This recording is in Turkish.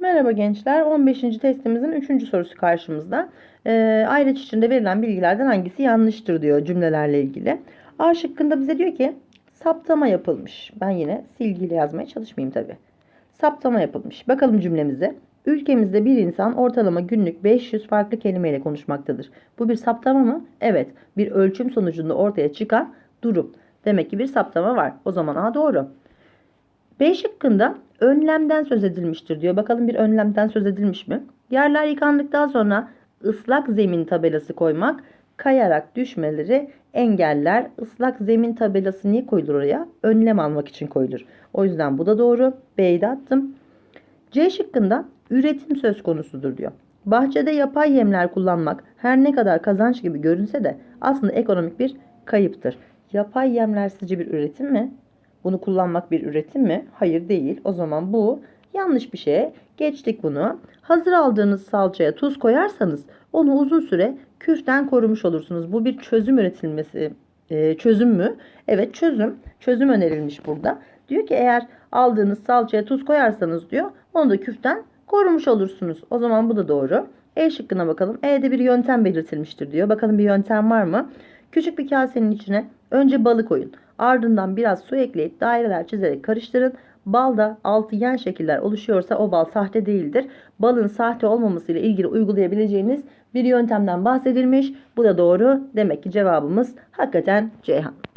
Merhaba gençler. 15. testimizin 3. sorusu karşımızda. Ee, ayraç içinde verilen bilgilerden hangisi yanlıştır diyor cümlelerle ilgili. A şıkkında bize diyor ki saptama yapılmış. Ben yine silgiyle yazmaya çalışmayayım tabi. Saptama yapılmış. Bakalım cümlemize. Ülkemizde bir insan ortalama günlük 500 farklı kelimeyle konuşmaktadır. Bu bir saptama mı? Evet. Bir ölçüm sonucunda ortaya çıkan durum. Demek ki bir saptama var. O zaman A doğru. B şıkkında önlemden söz edilmiştir diyor. Bakalım bir önlemden söz edilmiş mi? Yerler yıkandıktan sonra ıslak zemin tabelası koymak kayarak düşmeleri engeller. Islak zemin tabelası niye koyulur oraya? Önlem almak için koyulur. O yüzden bu da doğru. B'yi de attım. C şıkkında üretim söz konusudur diyor. Bahçede yapay yemler kullanmak her ne kadar kazanç gibi görünse de aslında ekonomik bir kayıptır. Yapay yemler sizce bir üretim mi? Bunu kullanmak bir üretim mi? Hayır değil. O zaman bu yanlış bir şey. Geçtik bunu. Hazır aldığınız salçaya tuz koyarsanız onu uzun süre küften korumuş olursunuz. Bu bir çözüm üretilmesi. e, çözüm mü? Evet çözüm. Çözüm önerilmiş burada. Diyor ki eğer aldığınız salçaya tuz koyarsanız diyor onu da küften korumuş olursunuz. O zaman bu da doğru. E şıkkına bakalım. E'de bir yöntem belirtilmiştir diyor. Bakalım bir yöntem var mı? Küçük bir kasenin içine önce balı koyun. Ardından biraz su ekleyip daireler çizerek karıştırın. Balda altıgen şekiller oluşuyorsa o bal sahte değildir. Balın sahte olmaması ile ilgili uygulayabileceğiniz bir yöntemden bahsedilmiş. Bu da doğru. Demek ki cevabımız hakikaten Ceyhan.